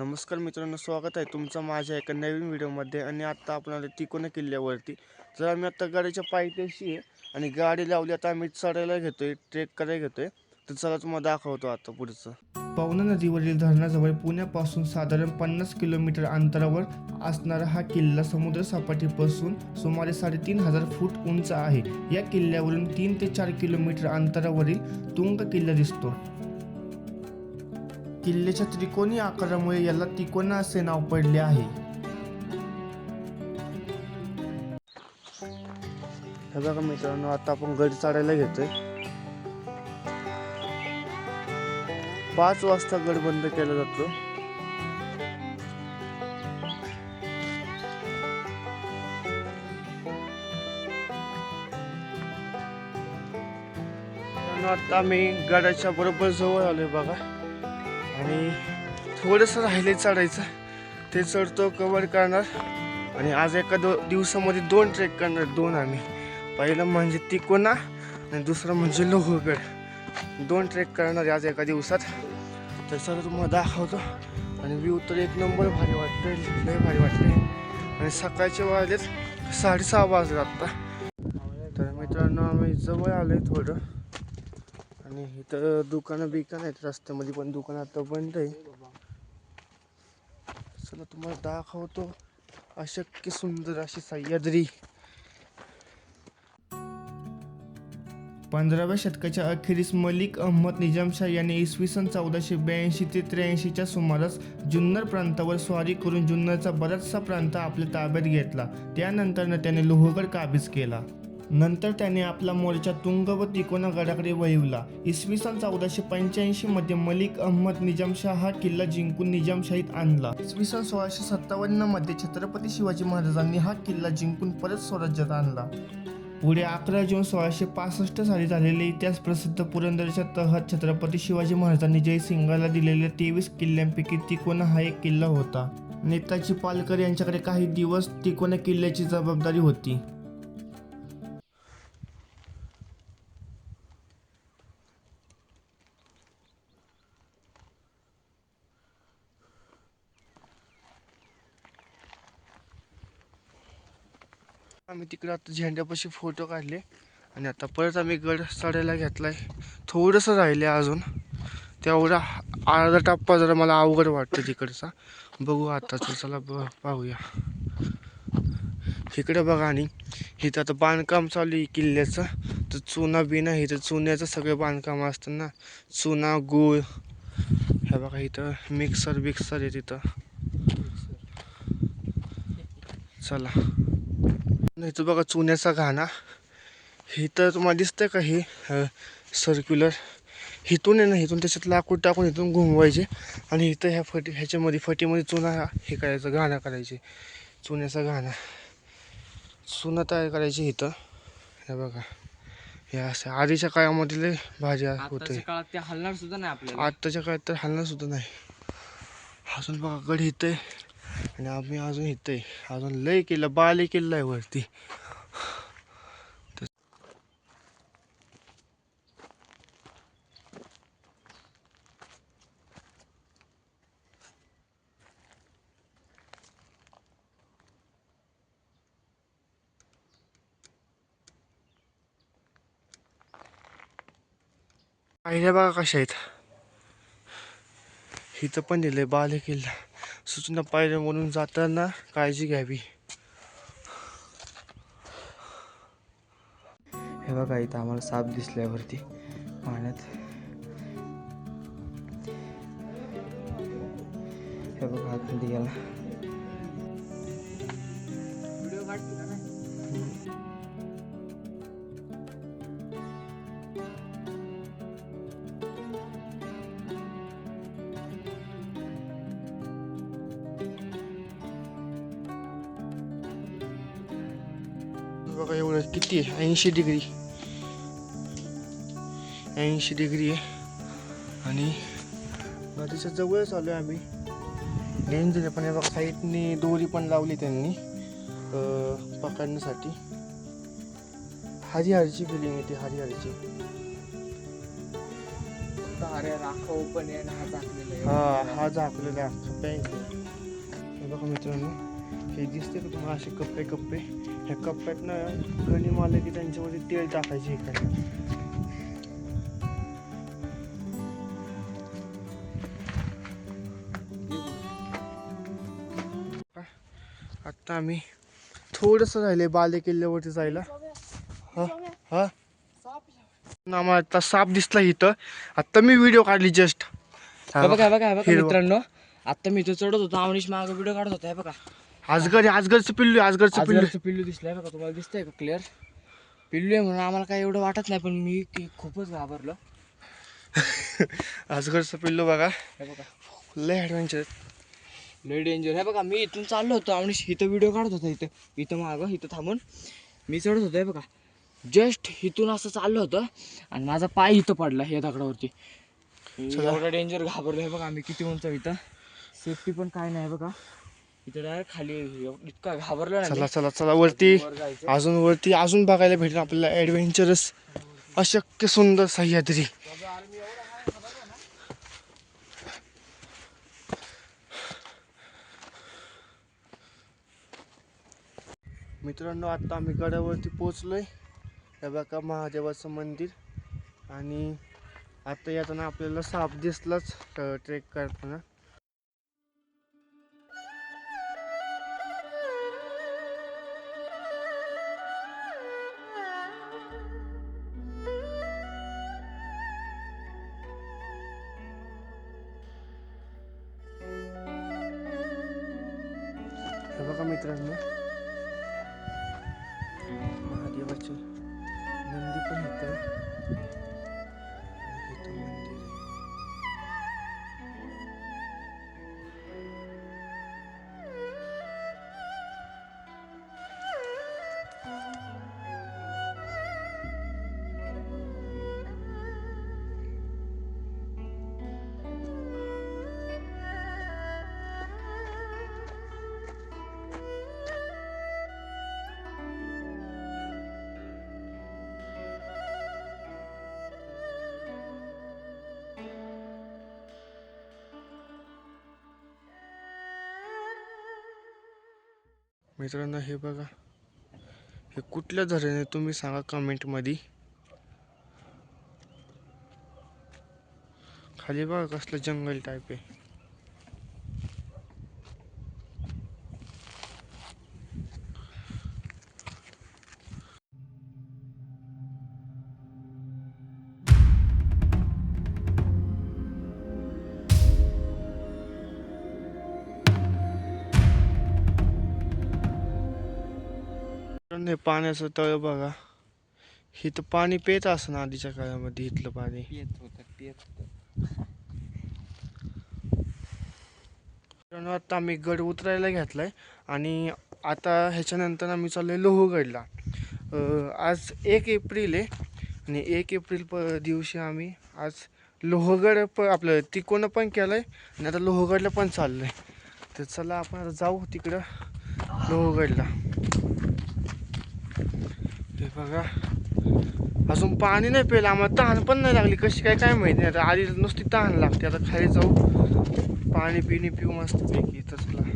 नमस्कार मित्रांनो स्वागत आहे तुमचं माझ्या एका नवीन व्हिडिओमध्ये आणि आत्ता आपण आलो तिकोना किल्ल्यावरती. जर आम्ही आत्ता गाडीच्या पायथ्याशी आहे आणि गाडी लावली आता आम्ही चढायला घेतोय ट्रेक करायला घेतोय. तर चला तुम्हाला दाखवतो आता पुढचं. पवना नदीवरील धरणाजवळ पुण्यापासून साधारण पन्नास किलोमीटर अंतरावर असणारा हा किल्ला समुद्र सपाटीपासून सुमारे साडेतीन हजार फूट उंच आहे. या किल्ल्यावरून तीन ते चार किलोमीटर अंतरावरील तुंग किल्ला दिसतो. किल्ल्याच्या त्रिकोणी आकारामुळे याला तिकोना असे नाव पडले आहे. हे बघा मित्रांनो आता आपण गड चढायला घेतोय. पाच वाजता गड बंद केला जातो. आता आम्ही गडाच्या बरोबर जवळ आलोय बघा. आणि थोडंसं राहिले चढायचं. ते चढतो कवर करणार. आणि आज एका दो दिवसामध्ये दोन ट्रेक करणार दोन आम्ही. पहिलं म्हणजे तिकोना आणि दुसरं म्हणजे लोहगड. दोन ट्रेक करणार आहे आज एका दिवसात. तर सर तुम्हाला दाखवतो. आणि व्ह्यू तर एक नंबर भारी वाटतोय लय भारी वाटते आणि सकाळचे वाजलेत साडेसहा वाजले आत्ता तर मित्रांनो आम्ही जवळ आलोय थोडं. आणि इथं दुकानं बिकान आहेत रस्त्यामध्ये पण दुकान आता बंद आहे. चला तुम्हाला दाखवतो अशक्य सुंदर अशी सह्याद्री. पंधराव्या शतकाच्या अखेरीस मलिक अहमद निजामशाह यांनी इसवी सन चौदाशे ब्याऐंशी ते त्र्याऐंशीच्या सुमारास जुन्नर प्रांतावर स्वारी करून जुन्नरचा बराचसा प्रांत आपल्या ताब्यात घेतला. त्यानंतरनं त्याने लोहगड काबीज केला. नंतर त्याने आपला मोर्चा तुंग व तिकोना गडाकडे वळवला. इसवी सन चौदाशे पंच्याऐंशी मध्ये मलिक अहमद निजामशाह हा किल्ला जिंकून निजामशाहीत आणला. इसवी सन सोळाशे सत्तावन्नमध्ये छत्रपती शिवाजी महाराजांनी हा किल्ला जिंकून परत स्वराज्यात आणला. पुढे अकरा जून सोळाशे पासष्ट साली झालेले इतिहास प्रसिद्ध पुरंदरच्या तहत छत्रपती शिवाजी महाराजांनी जयसिंगाला दिलेल्या तेवीस किल्ल्यांपैकी तिकोना हा एक किल्ला होता. नेताजी पालकर यांच्याकडे काही दिवस तिकोना किल्ल्याची जबाबदारी होती. आम्ही तिकडे आता झेंड्यापाशी फोटो काढले. आणि आता परत आम्ही गड चढायला घेतलाय. थोडंसं राहिले अजून. तेवढा अर्धा टप्पा जरा मला अवघड वाटतं तिकडचा. बघू आताचं चला ब पाहूया. इकडे बघा आणि इथं आता बांधकाम चालू आहे किल्ल्याचं. तर चुना बिना इथं चुन्याचं सगळं बांधकाम असतं ना. चुना गूळ. हे बघा इथं मिक्सर बिक्सर आहे तिथं. चला. इथं बघा चुन्याचा घाणा. इथं तुम्हाला दिसतंय का हे सर्क्युलर इथून आहे ना इथून त्याच्यात लाकूड टाकून इथून घुमवायचे. आणि इथं ह्या फटी ह्याच्यामध्ये फटीमध्ये चुना हे करायचं घाणा करायचे. चुन्याचा घाणा. चुना तयार करायची इथं. हे बघा. हे असं आधीच्या काळामध्ये लय भाजी होते आताच्या काळात ते हलणार सुद्धा नाही आपल्याला. आत्ताच्या काळात तर हलणार सुद्धा नाही. अजून बघा गड इथं आणि आम्ही अजून इथं आहे अजून लय किल्ला बाले किल्ला आहे वरती. पायऱ्या बघा कशा आहेत. इथं पण दिलंय बाले किल्ला सूचना पायऱ्यावरून जाताना काळजी घ्यावी. हे बघा इथं आम्हाला साप दिसल्यावरती पाण्यात. हे बघा आतमध्ये गेला. बघा एवढं किती आहे? ऐंशी डिग्री. ऐंशी डिग्री आहे. आणि नदीच्या जवळच आलो आम्ही. लेन दिले पण हे बघा साईडनी दोरी पण लावली त्यांनी पकडण्यासाठी हरिहरची फिलिंग येते हरिहरची. राखव पण आहे हा आहे. हा झाकलेला हे बघा मित्रांनो हे दिसते का तुम्हाला असे कप्पे कप्पे ह्या कप्प्यात ना गणी मारले की त्यांच्यामध्ये तेल टाकायचे इकडे आता आम्ही थोडंसं राहिले बाले किल्ल्यावरती जायला. हा हा. आम्हाला आता साप दिसला इथं. आता मी व्हिडिओ काढली जस्ट बघा बघा बघा. मित्रांनो. आता मी इथं चढत होतो. अवनीश माग व्हिडिओ काढत होता. हे बघा. आजगर आजगरचं पिल्लू आहे, आजगरचं पिल्लू. आजगरचं पिल्लू दिसलंय बघा तुम्हाला दिसतंय का क्लिअर पिल्लू आहे म्हणून आम्हाला काही एवढं वाटत नाही पण मी की खूपच घाबरलो. आजगरचं पिल्लू बघा. हे बघा. लय ॲडव्हेंचर लय डेंजर हे बघा मी इथून चाललो होतो अवनीश इथं व्हिडिओ काढत होता इथं इथं मागं इथं थांबून. मी चढत होतो हे बघा. जस्ट इथून असं चाललं होतं आणि माझा पाय इथं पडला या दगडावरती. एवढं डेंजर घाबरलो हे बघा आम्ही किती उंच आहे इथं. सेफ्टी पण काय नाही बघा. इथं डायरेक्ट खाली इतका घाबरलो चला चला चला वरती. अजून वरती अजून बघायला भेटेल आपल्याला ॲडव्हेंचरस अशक्य सुंदर सह्याद्री. मित्रांनो आता आम्ही गडावरती पोचलोय हे बघा महादेवाचं मंदिर. आणि आता येताना आपल्याला साप दिसलाच ट्रेक करताना. मित्रांनो महादेवाचे नंदी पण येत आहे इथं मित्रांनो हे बघा. हे कुठल्या धरण तुम्ही सांगा कमेंटमध्ये खाली बघा कसलं जंगल टाईप आहे. मित्रांनो, हे पाण्याचं तळ बघा. इथं पाणी पेत असं आधीच्या काळामध्ये इथलं पाणी. येत होतं होतं. आता आम्ही गड उतरायला घेतलाय आणि आता ह्याच्यानंतर आम्ही चाललोय लोहगडला. अं, आज एक एप्रिल आहे आणि एक एप्रिल प दिवशी आम्ही आज लोहगड प आपलं तिकोनं पण केलंय आणि आता लोहगडला पण चाललोय. तर चला आपण आता जाऊ तिकडं लोहगडला. बघा. अजून पाणी नाही प्यायलं आम्हाला तहान पण नाही लागली. कशी काय काय माहिती नाही. आता आधी नुसती तहान लागते. आता खाली जाऊ. पाणी पिणी पिऊ मस्त पैकी तसला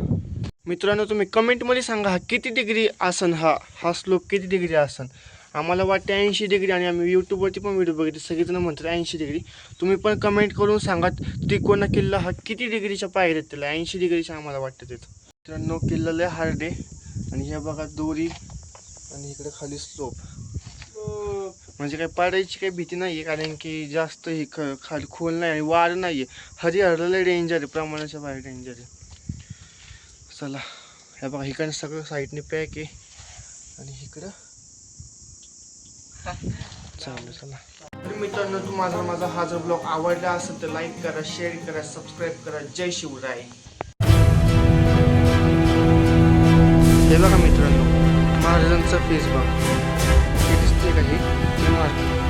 मित्रांनो तुम्ही कमेंटमध्ये सांगा हा किती डिग्री आसन? हा हा स्लोप किती डिग्री आसन? आम्हाला वाटते ऐंशी डिग्री आणि आम्ही यूट्यूबवरती पण व्हिडिओ बघितले. सगळेजण म्हणतात ऐंशी डिग्री. तुम्ही पण कमेंट करून सांगा तिकोना किल्ला हा किती डिग्रीच्या पायऱ्या त्याला? ऐंशी डिग्रीच्या आम्हाला वाटतं तिथं. मित्रांनो किल्ला लय हार्ड आहे. आणि हे बघा दोरी. आणि इकडे खाली स्लोप म्हणजे काही पडायची काही भीती नाही आहे कारण की जास्त ही ख खाली खोल नाही आणि वार नाही आहे हरी डेंजर आहे प्रमाणाच्या बाहेर डेंजर आहे. चला हे बघा इकडे सगळं साईडने पॅक आहे. आणि इकडं? चालेल चला. मित्रांनो तुम्हाला माझा हा जर ब्लॉग आवडला असेल तर लाईक करा शेअर करा सबस्क्राईब करा. जय शिवराय. हे बघा मित्रांनो महाराजांचा फेस बघ हे दिसते का हे? मार्क